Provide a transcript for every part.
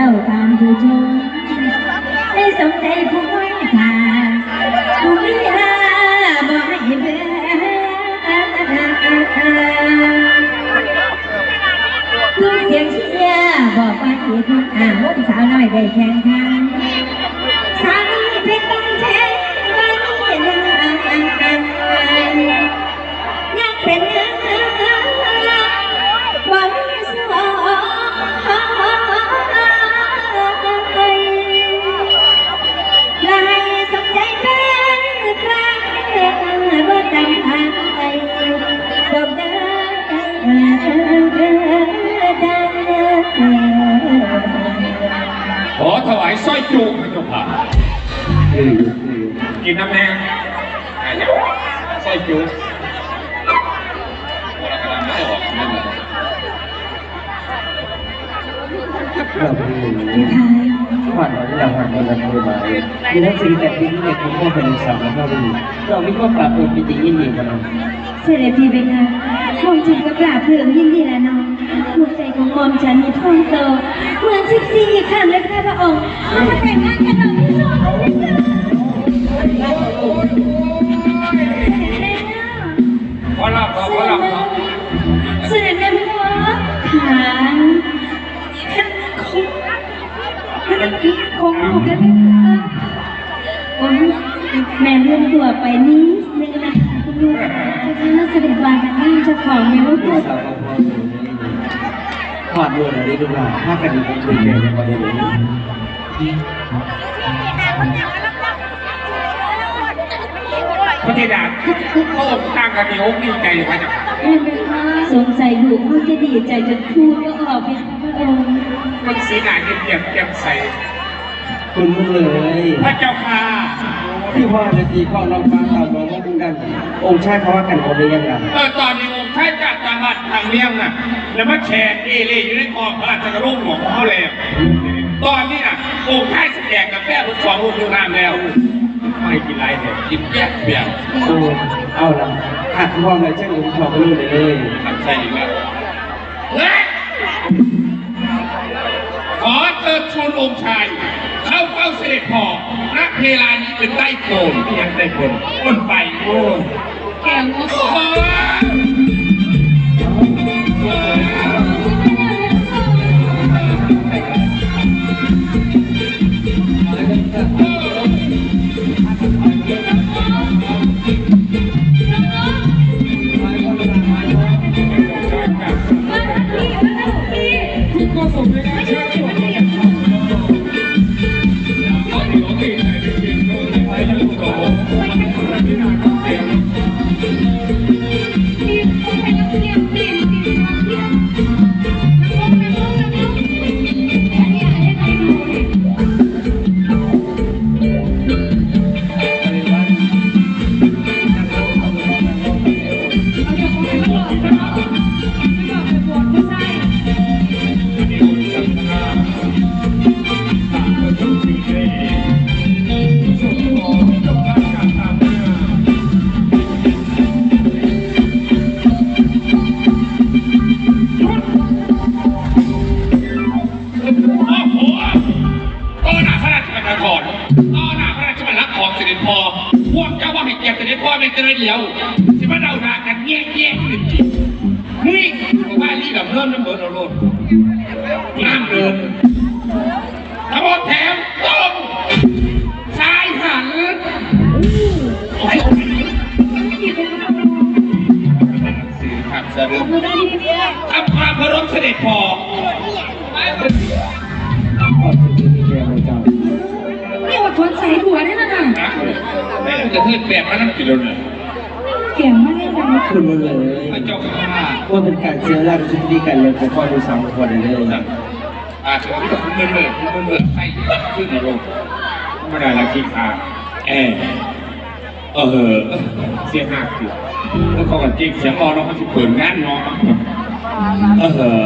教育班最终。 ไม่จบผ่านกินน้ำแดงใส่คิ้วแบกนี้ขวัญอยากขวัญคนลได้มามีทั้งสิ่งแต่ที่เด็กคุณพ่อเป็นสาวแล้วก็ดีเราไม่ก็ปรับปรุงปิติยินดีกันเสด็จพี่เบคะหม่อมฉันก็กราบเพื่อยิ่งดีแล้วน้อหัวใจของหม่อมฉันมีท่องโต สิบสี่ครั้เลยค่ะพระองค์เราจะแต่งงนกันเราที่สองเลยค่ะพอลับพอลับเสด็จแม่พ่อขาคงคงถูกกันแม่เลื่อนตัวไปนิดนึงนะคะคุณลูกจะเสด็จวางกันบ้านเจ้าของแม่ลูกตัว ขอดมือหน่อยได้ดูหน่อยถ้ากันดีผมคุยแก่ยังประเด็นนี้พระธิดาทุกทุกพระองค์ต่างกันมีอกดีใจพระเจ้าค่ะแม่เป็นคะสงสัยลูกเขาจะดีใจจนพูดก็ออกเป็นพระองค์มันสีหน้าเยี่ยมๆแจ่มใสคุณมึงเลยพระเจ้าค่ะที่พ่อจะตีข้อน้องฟ้าตามน้องว่าดึงกันองค์ชายเขาว่ากันเขาได้ยังไงเออตอนนี้ องค์ชายจากจังหวัดทางเลี้ยงน่ะ แล้วมาแชร์เอเล่อยู่ในกองพระราชกระรุ่งของเขาแล้ว ตอนนี้น่ะองค์ชายสแกงกาแฟทุกสองลูกดูน้ำแล้วไม่กินไรเนี่ยกินแยกเปลี่ยนโอ้เอาละหักพ่อเลยเจ้าหนุ่มชอบไปรู้เลยทำใช่อีกแล้วเฮ้ยขอเชิญชวนองค์ชาย เข้าเฝ้าเสด็จพ่อณเวลานี้เป็นใต้โคนที่ยังใต้โคนคนไปโอ้ยแกงโมโหโอ้ ว่านี่แบบเริ่มน้ำเบิร์นเอาโลดน้ำเดินขบวนแถวตรงซ้ายหันโอ้ยสื่อครับสรุปทำความเคารพเสด็จพ่อขอบคุณที่แกมาเจ้านี่อดทนใส่หัวได้แล้วนะนะแม่จะขึ้นแบบนั้นกี่โลเนี่ยแก่มากเลยนะคุณมึงเลยพระเจ้าค่ะ ว่าเป็นการเสียร่างชุดดีกันเลยของพ่อดูสามคนเลยอาจจะไม่ต้องเมื่อเมื่อเมื่อใส่ขึ้นอารมณ์ไม่ได้ละขี้ขาแอเออเสียหักอยู่แล้วก็จริงเสียงรอเราเขาจะเปิดงานเนาะเออ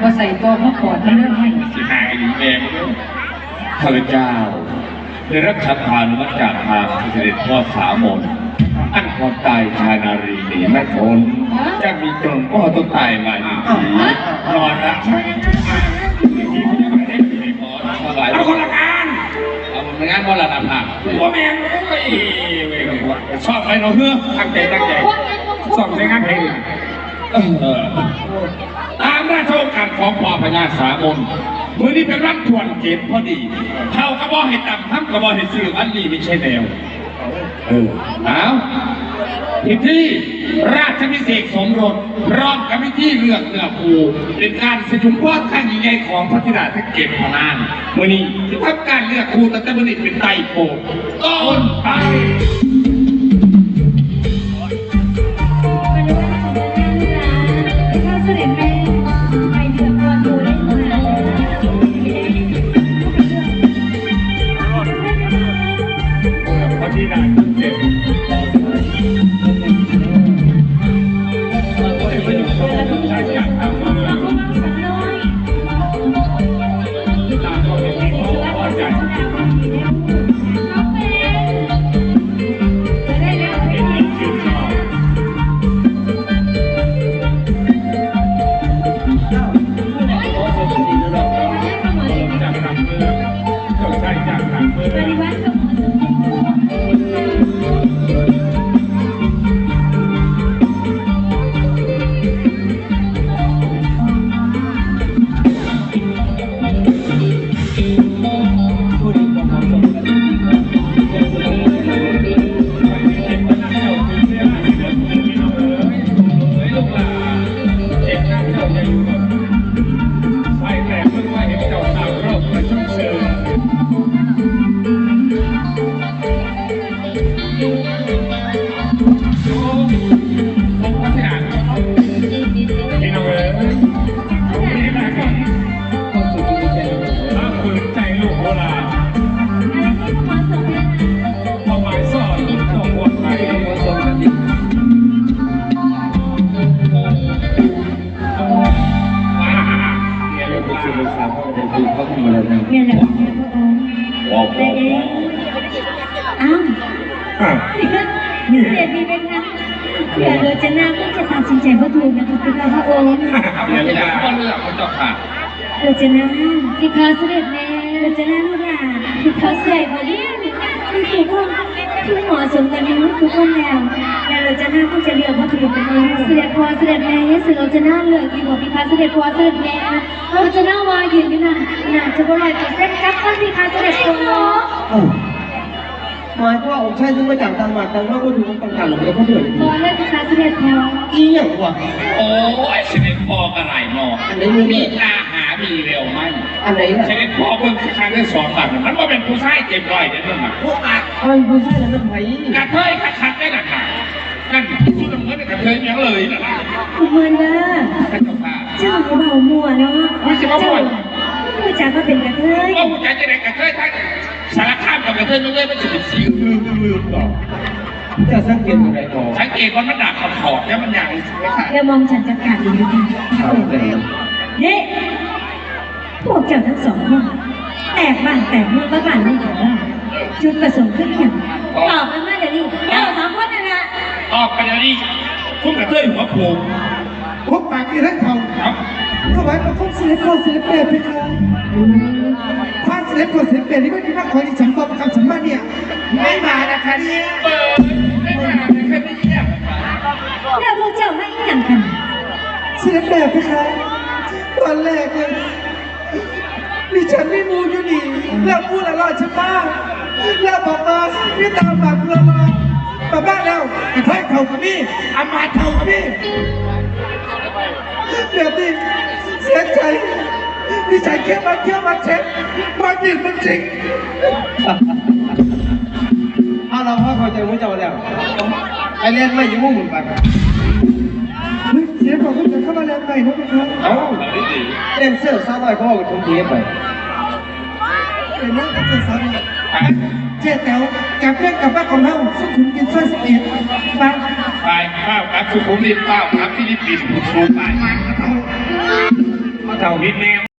ว่าใส่ตัวพระปอดมันเรื่องให้สิหายดีแดงข้าพเจ้าได้รับชัดทานมาจากทางเสด็จพ่อสามนอัน ความตายชานารีหนีไม่พ้นจะมีจนก็ต้องตายมาหนึ่งทีนอนรักเอาคนละการเอามันงานบอละดับหักหัวแมงโอ้ยชอบอะไรเนาะเพื่อตั้งใจตั้งใจชอบในงานเพลงตามราชโองการของพ่อพญาสามนมือนี้เป็นรับทวนเกณฑ์พอดี เท่ากระบอกให้ต่ำทำกระบอกให้ซื้ออันนี้ไม่ใช่แนว เออเอาพิธีราชพิเศษสมรสพร้อมกับพิธีเลือกเนื้อคูเป็นการสจุมพอดข้างยิ่งใหญ่ของพระธิดาทั้งเก็บพนานมื่อนี้ที่ทำการเลือกครูตั้งแต่มื่อนี้เป็นไตโปต้นไป กโบราณอะไรที่เหมาะสมเนี่ยคว หมายสอนของคนไทยที่เหมาะสมกันดีอ่าเนี่ยเรีลูยนกเป็นหลาสิ่งนศึกษาเพราะเป็นคือเขาทำมาแล้วนะเนี่ยแหละเนี่ยพระองค์ว้าฮ่าวเองว้าวอ้าวอะเสียดีไหมคะเดี๋ยวเราจะน่าก็จะตัดสินใจว่าถูกนะคุณพระองค์เอาเรื่องที่ก็เรื่องของเจ้าค่ะเราจะน่าพี่คะเสด็จแม่เราจะน่าลูกหลานคือเขาใส่บอดี้คือถูกต้องคือเหมาะสมกันในทุกทุกคนแล้วแล้วเราจะน่าก็จะเลือกว่าถูกเป็นเองเสด็จพ่อเสด็จแม่ยสิเราจะน่าเลือกดีกว่าพี่คะเสด็จพ่อเสด็จแม่เราจะน่าวายืนอยู่นั่นน่าจะบ่ร้อยเปอร์เซ็นต์กับท่านพี่คะเสด็จพ่อเอ้ หมายความว่าองค์ชายถึงมาจากต่างมาต่างว่าก็ถูกต้องการหลงแล้วเขาเดือดพอเลยพี่คะเสด็จพ่ออีหยังวะโอ้ยเสด็จพ่อกันไรเนาะอันไหนมือมีนี่ตาหามีเร็วไหมอันไหนล่ะเสด็จพ่อเพิ่งครั้งที่สองตัดมันว่าเป็นผู้ชายเจ็บร้อยเดี๋ยวนึงอะพวกอัดอันผู้ชายนั้นมันไผกระเทยคัดได้หนักหนานั่นชุดน้ำเงินกระเทยยังเลยนะนะคุณเมินเด้อท่านเจ้าค่ะเจ้าเบามัวเนาะเจ้าผู้ จักก็เป็นกระเทยว่าผู้ชายจะได้กระเทยทั้งสารคามกับกระเทยมันเลยมันจะเป็นสีลืมลืมต่อจะสังเกตอะไรก่อนสังเกตว่ามันดักขอบขอบแล้วมันอย่างไม่ขาดเดี๋ยวมองฉันจะกัดอีกทีเอาแต่เด้พวกเจ้าทั้งสองคนแตกบ้านแตกเมืองบ้านบ้านเมืองของเราจุดประสงค์คืออย่างตอบกันมาเดี๋ยวนี้เจ้าสองคนนั่นแหละออกไปเดี๋ยวนี้พุ่งกระเทยหัวโผล่พบปากที่ท่านทองครับถวายประคมศิลป์โคศิลป์เปรตไปครับ พระศิลป์โคศิลป์เปรตนี่ไม่มีพระขอยที่ฉันบอกประคำสมมาเนี่ยไม่มานะคะเนี่ยเปิดไม่มาเลยแค่ไม่เยี่ยแล้วพวกเจ้าไม่อีหยังกันศิลป์เปรตไปครับตอนแรกเลยดิฉันไม่มูอยู่นี่แล้วพูดอะไรฉันบ้างแล้วบอกมาพี่ตามปากเรามามาบ้านแล้วไอ้ไฟเข่ากับพี่อามาเข่ากับพี่เดี๋ยวนี้เสียใจ ดิฉันแค่มาเที่ยวมาเช็คมาหยิบมันจริงเอาเราพ่อเข้าใจมุ้งเจ้าแล้วไอเล่นไม่ยุ่งมึงไปเฮ้ยเสียงของคุณจะเข้ามาแล้วไงนะพี่ครับเอ้าแบบนี้ดีเล่นเสื้อซาลอยก็เอาทุ่มเทไปเดี๋ยวนั่งกันเจอสาวเนี่ยไปเจ๊แต๋วกับเรื่องกับบ้านของเราสุขุมกินซอยสิบเอ็ดบางไปข้าวครับสุขุมวิทข้าวครับฟิลิปปินส์ผู้ชูไปบางกระเทาเท่าพิษแนว